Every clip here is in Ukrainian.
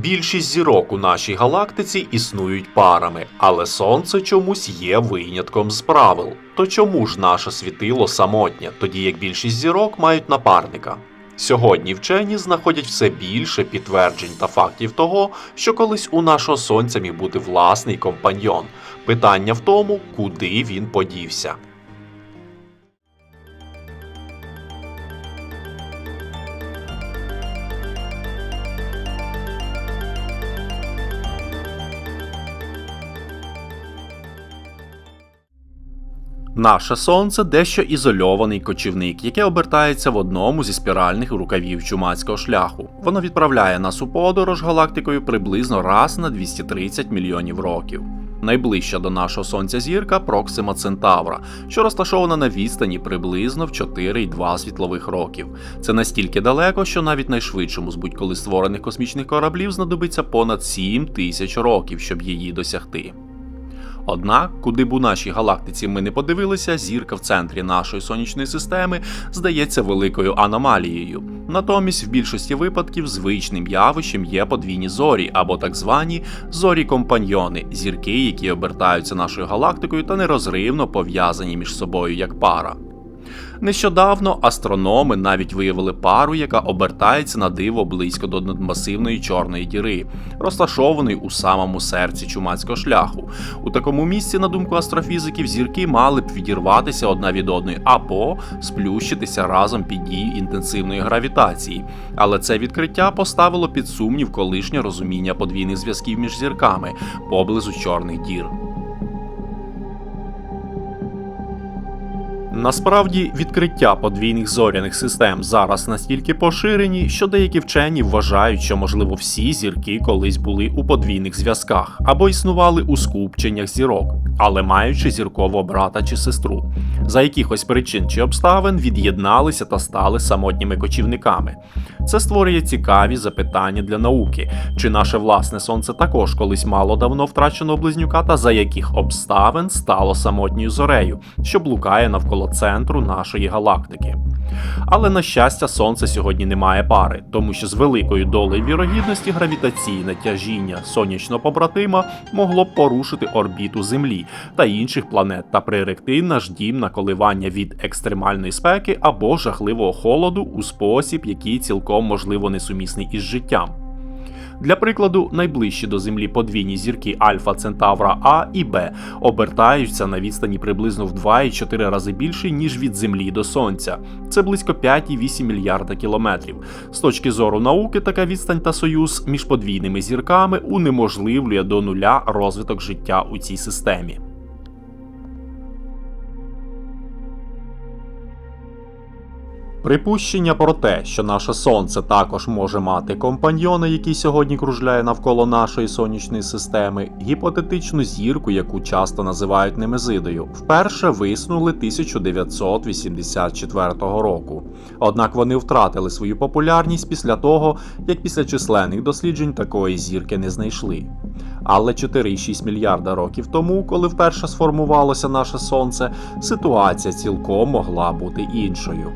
Більшість зірок у нашій галактиці існують парами, але сонце чомусь є винятком з правил. То чому ж наше світило самотнє, тоді як більшість зірок мають напарника? Сьогодні вчені знаходять все більше підтверджень та фактів того, що колись у нашого сонця міг бути власний компаньйон. Питання в тому, куди він подівся. Наше сонце дещо ізольований кочівник, яке обертається в одному зі спіральних рукавів чумацького шляху. Воно відправляє нас у подорож галактикою приблизно раз на 230 мільйонів років. Найближча до нашого сонця зірка Проксима Центавра, що розташована на відстані приблизно в 4,2 світлових років. Це настільки далеко, що навіть найшвидшому з будь-коли створених космічних кораблів знадобиться понад 7 тисяч років, щоб її досягти. Однак, куди б у нашій галактиці ми не подивилися, зірка в центрі нашої сонячної системи здається великою аномалією. Натомість, в більшості випадків звичним явищем є подвійні зорі або так звані зорі-компаньйони, зірки, які обертаються нашою галактикою та нерозривно пов'язані між собою як пара. Нещодавно астрономи навіть виявили пару, яка обертається на диво близько до надмасивної чорної діри, розташованої у самому серці чумацького шляху. У такому місці, на думку астрофізиків, зірки мали б відірватися одна від одної або сплющитися разом під дією інтенсивної гравітації. Але це відкриття поставило під сумнів колишнє розуміння подвійних зв'язків між зірками поблизу чорних дір. Насправді, відкриття подвійних зоряних систем зараз настільки поширені, що деякі вчені вважають, що можливо всі зірки колись були у подвійних зв'язках або існували у скупченнях зірок, але маючи зіркового брата чи сестру, за якихось причин чи обставин від'єдналися та стали самотніми кочівниками. Це створює цікаві запитання для науки, чи наше власне сонце також колись мало давно втраченого близнюка, та за яких обставин стало самотньою зорею, що блукає навколо центру нашої галактики. Але на щастя, сонце сьогодні не має пари, тому що з великою долею вірогідності гравітаційне тяжіння сонячного побратима могло б порушити орбіту Землі та інших планет та приректи наш дім на коливання від екстремальної спеки або жахливого холоду у спосіб, який цілком можливо несумісний із життям. Для прикладу, найближчі до Землі подвійні зірки Альфа Центавра А і Б обертаються на відстані приблизно в 2,4 рази більше, ніж від Землі до Сонця. Це близько 5,8 мільярда кілометрів. З точки зору науки, така відстань та союз між подвійними зірками унеможливлює до нуля розвиток життя у цій системі. Припущення про те, що наше сонце також може мати компаньйона, який сьогодні кружляє навколо нашої сонячної системи, гіпотетичну зірку, яку часто називають Немезидою, вперше висунули 1984 року. Однак вони втратили свою популярність після того, як після численних досліджень такої зірки не знайшли. Але 4,6 мільярда років тому, коли вперше сформувалося наше сонце, ситуація цілком могла бути іншою.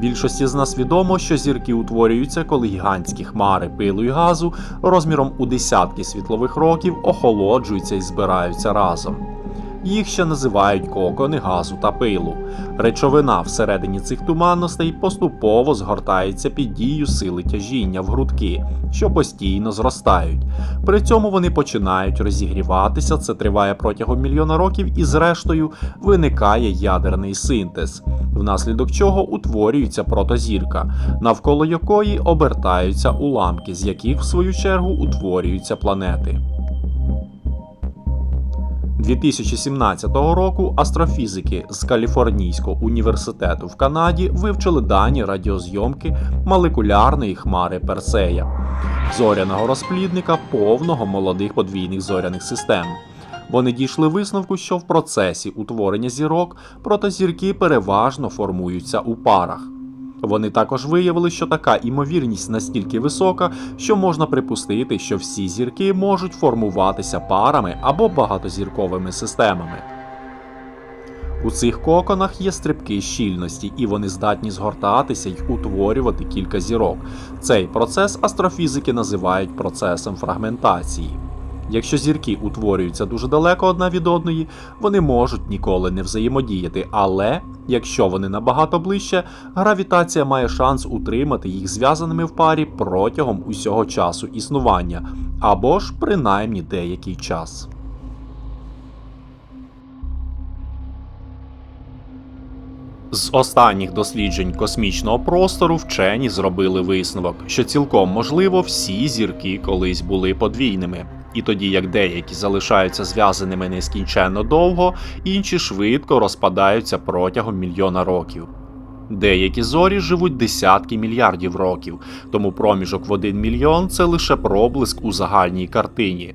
Більшості з нас відомо, що зірки утворюються, коли гігантські хмари пилу і газу розміром у десятки світлових років охолоджуються і збираються разом. Їх ще називають кокони газу та пилу. Речовина всередині цих туманностей поступово згортається під дією сили тяжіння в грудки, що постійно зростають. При цьому вони починають розігріватися, це триває протягом мільйона років, і зрештою виникає ядерний синтез, внаслідок чого утворюється протозірка, навколо якої обертаються уламки, з яких в свою чергу утворюються планети. 2017 року астрофізики з Каліфорнійського університету в Канаді вивчили дані радіозйомки молекулярної хмари Персея, зоряного розплідника повного молодих подвійних зоряних систем. Вони дійшли висновку, що в процесі утворення зірок протозірки переважно формуються у парах. Вони також виявили, що така імовірність настільки висока, що можна припустити, що всі зірки можуть формуватися парами або багатозірковими системами. У цих коконах є стрибки щільності, і вони здатні згортатися й утворювати кілька зірок. Цей процес астрофізики називають процесом фрагментації. Якщо зірки утворюються дуже далеко одна від одної, вони можуть ніколи не взаємодіяти, але якщо вони набагато ближче, гравітація має шанс утримати їх зв'язаними в парі протягом усього часу існування, або ж принаймні деякий час. З останніх досліджень космічного простору вчені зробили висновок, що цілком можливо всі зірки колись були подвійними. І тоді як деякі залишаються зв'язаними нескінченно довго, інші швидко розпадаються протягом мільйона років. Деякі зорі живуть десятки мільярдів років, тому проміжок в один мільйон це лише проблиск у загальній картині.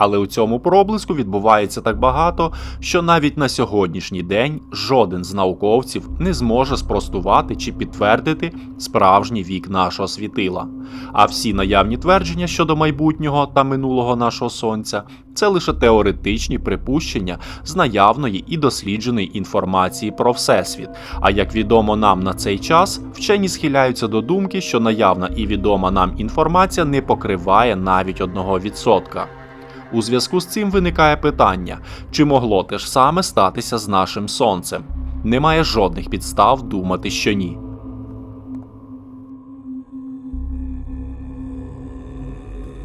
Але у цьому проблиску відбувається так багато, що навіть на сьогоднішній день жоден з науковців не зможе спростувати чи підтвердити справжній вік нашого світила. А всі наявні твердження щодо майбутнього та минулого нашого сонця це лише теоретичні припущення з наявної і дослідженої інформації про всесвіт. А як відомо нам на цей час, вчені схиляються до думки, що наявна і відома нам інформація не покриває навіть 1%. У зв'язку з цим виникає питання, чи могло те ж саме статися з нашим сонцем? Немає жодних підстав думати, що ні.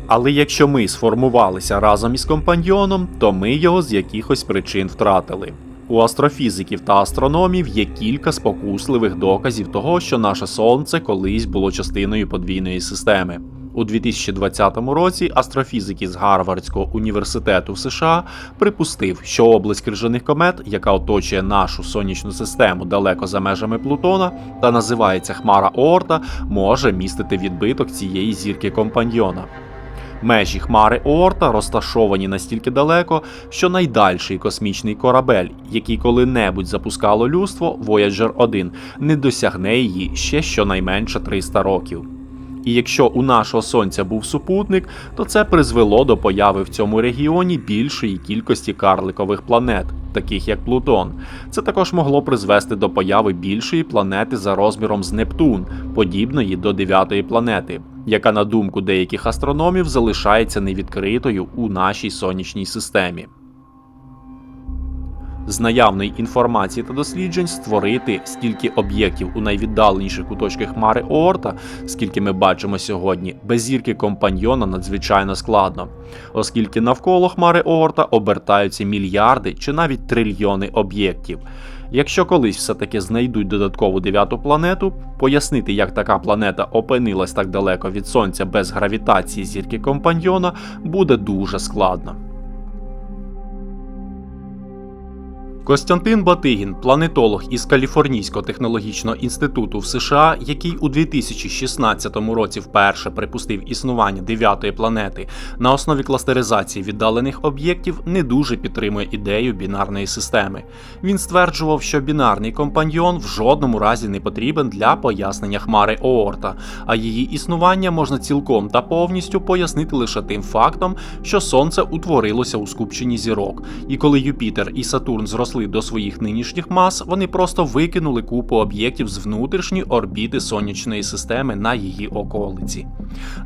Але якщо ми сформувалися разом із компаньйоном, то ми його з якихось причин втратили. У астрофізиків та астрономів є кілька спокусливих доказів того, що наше сонце колись було частиною подвійної системи. У 2020 році астрофізики з Гарвардського університету в США припустив, що область крижаних комет, яка оточує нашу сонячну систему далеко за межами Плутона та називається Хмара Оорта, може містити відбиток цієї зірки компаньйона. Межі хмари Оорта розташовані настільки далеко, що найдальший космічний корабель, який коли-небудь запускало людство, Voyager 1, не досягне її ще щонайменше 300 років. І якщо у нашого сонця був супутник, то це призвело до появи в цьому регіоні більшої кількості карликових планет, таких як Плутон. Це також могло призвести до появи більшої планети за розміром з Нептун, подібної до дев'ятої планети, яка, на думку деяких астрономів, залишається невідкритою у нашій сонячній системі. З наявної інформації та досліджень створити стільки об'єктів у найвіддаленіших куточках хмари Оорта, скільки ми бачимо сьогодні, без зірки компаньйона надзвичайно складно, оскільки навколо хмари Оорта обертаються мільярди чи навіть трильйони об'єктів. Якщо колись все-таки знайдуть додаткову дев'яту планету, пояснити, як така планета опинилась так далеко від Сонця без гравітації зірки компаньйона, буде дуже складно. Костянтин Батигін, планетолог із Каліфорнійського технологічного інституту в США, який у 2016 році вперше припустив існування дев'ятої планети на основі кластеризації віддалених об'єктів, не дуже підтримує ідею бінарної системи. Він стверджував, що бінарний компаньйон в жодному разі не потрібен для пояснення хмари Оорта, а її існування можна цілком та повністю пояснити лише тим фактом, що Сонце утворилося у скупченні зірок, і коли Юпітер і Сатурн зросли до своїх нинішніх мас, вони просто викинули купу об'єктів з внутрішньої орбіти сонячної системи на її околиці.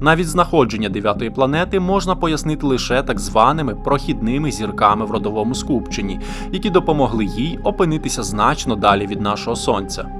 Навіть знаходження дев'ятої планети можна пояснити лише так званими прохідними зірками в родовому скупченні, які допомогли їй опинитися значно далі від нашого сонця.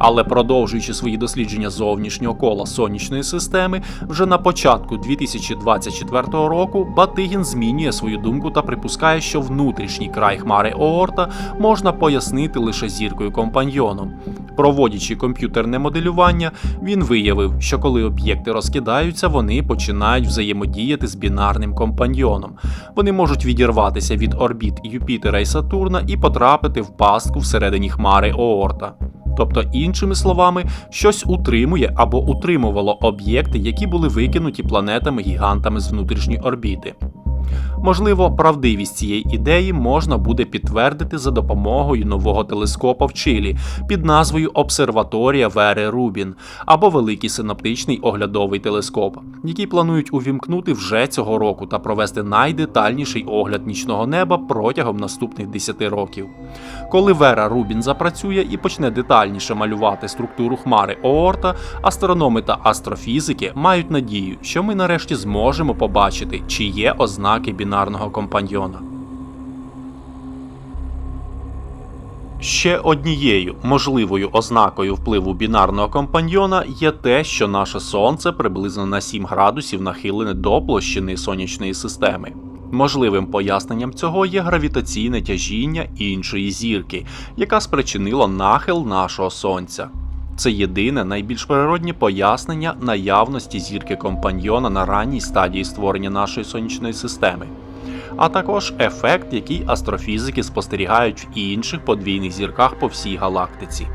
Але продовжуючи свої дослідження зовнішнього кола сонячної системи, вже на початку 2024 року Батигін змінює свою думку та припускає, що внутрішній край хмари Оорта можна пояснити лише зіркою компаньйоном. Проводячи комп'ютерне моделювання, він виявив, що коли об'єкти розкидаються, вони починають взаємодіяти з бінарним компаньйоном. Вони можуть відірватися від орбіт Юпітера і Сатурна і потрапити в пастку всередині хмари Оорта. Тобто, іншими словами, щось утримує або утримувало об'єкти, які були викинуті планетами-гігантами з внутрішньої орбіти. Можливо, правдивість цієї ідеї можна буде підтвердити за допомогою нового телескопа в Чилі під назвою Обсерваторія Вери Рубін або Великий синоптичний оглядовий телескоп, який планують увімкнути вже цього року та провести найдетальніший огляд нічного неба протягом наступних 10 років. Коли Вера Рубін запрацює і почне детальніше малювати структуру хмари Оорта, астрономи та астрофізики мають надію, що ми нарешті зможемо побачити, чи є ознаки бінарного компаньйона. Ще однією можливою ознакою впливу бінарного компаньйона є те, що наше сонце приблизно на 7 градусів нахилене до площини сонячної системи. Можливим поясненням цього є гравітаційне тяжіння іншої зірки, яка спричинила нахил нашого сонця. Це єдине найбільш природні пояснення наявності зірки компаньйона на ранній стадії створення нашої сонячної системи, а також ефект, який астрофізики спостерігають в інших подвійних зірках по всій галактиці.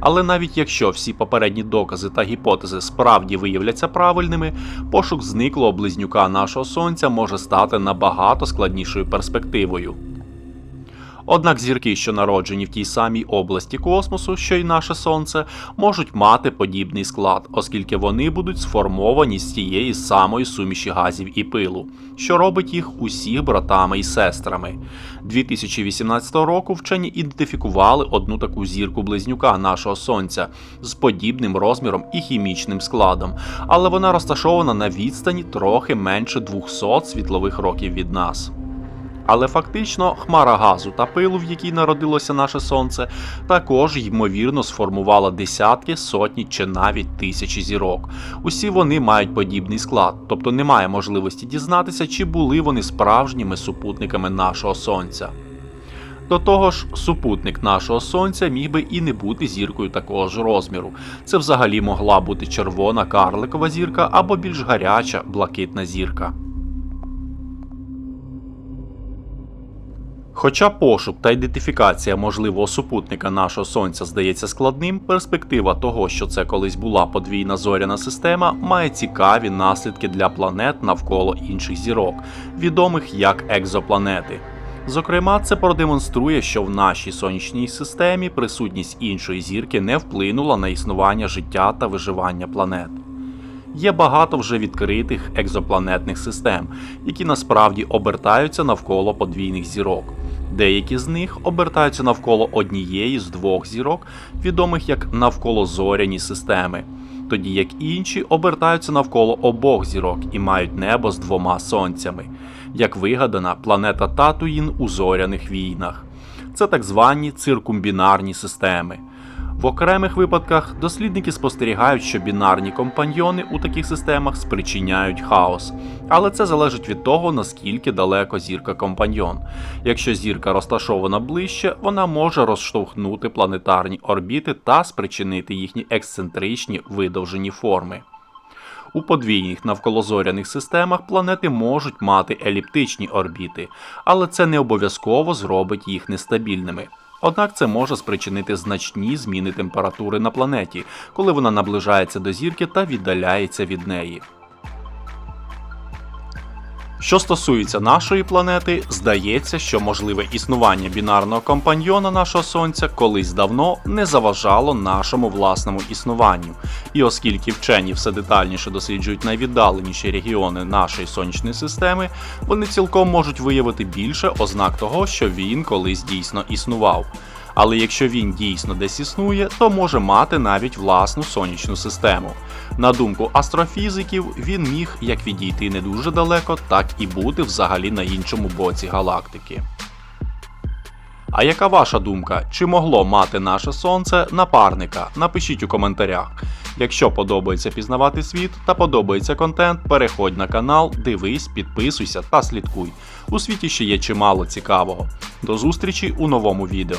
Але навіть якщо всі попередні докази та гіпотези справді виявляться правильними, пошук зниклого близнюка нашого сонця може стати набагато складнішою перспективою. Однак зірки, що народжені в тій самій області космосу, що й наше сонце, можуть мати подібний склад, оскільки вони будуть сформовані з тієї самої суміші газів і пилу, що робить їх усіх братами і сестрами. 2018 року вчені ідентифікували одну таку зірку близнюка нашого сонця з подібним розміром і хімічним складом, але вона розташована на відстані трохи менше 200 світлових років від нас. Але фактично хмара газу та пилу, в якій народилося наше сонце, також ймовірно сформувала десятки, сотні чи навіть тисячі зірок. Усі вони мають подібний склад, тобто немає можливості дізнатися, чи були вони справжніми супутниками нашого сонця. До того ж, супутник нашого сонця міг би і не бути зіркою такого ж розміру. Це взагалі могла бути червона карликова зірка або більш гаряча блакитна зірка. Хоча пошук та ідентифікація можливого супутника нашого сонця здається складним, перспектива того, що це колись була подвійна зоряна система, має цікаві наслідки для планет навколо інших зірок, відомих як екзопланети. Зокрема, це продемонструє, що в нашій сонячній системі присутність іншої зірки не вплинула на існування життя та виживання планет. Є багато вже відкритих екзопланетних систем, які насправді обертаються навколо подвійних зірок. Деякі з них обертаються навколо однієї з двох зірок, відомих як навколозоряні системи, тоді як інші обертаються навколо обох зірок і мають небо з двома сонцями, як вигадана планета Татуїн у зоряних війнах. Це так звані циркумбінарні системи. В окремих випадках дослідники спостерігають, що бінарні компаньйони у таких системах спричиняють хаос, але це залежить від того, наскільки далеко зірка компаньйон. Якщо зірка розташована ближче, вона може розштовхнути планетарні орбіти та спричинити їхні ексцентричні видовжені форми. У подвійних навколозоряних системах планети можуть мати еліптичні орбіти, але це не обов'язково зробить їх нестабільними. Однак це може спричинити значні зміни температури на планеті, коли вона наближається до зірки та віддаляється від неї. Що стосується нашої планети, здається, що можливе існування бінарного компаньйона нашого сонця колись давно не заважало нашому власному існуванню. І оскільки вчені все детальніше досліджують найвіддаленіші регіони нашої сонячної системи, вони цілком можуть виявити більше ознак того, що він колись дійсно існував. Але якщо він дійсно десь існує, то може мати навіть власну сонячну систему. На думку астрофізиків, він міг як відійти не дуже далеко, так і бути взагалі на іншому боці галактики. А яка ваша думка? Чи могло мати наше сонце напарника? Напишіть у коментарях. Якщо подобається пізнавати світ та подобається контент, переходь на канал, дивись, підписуйся та слідкуй. У світі ще є чимало цікавого. До зустрічі у новому відео.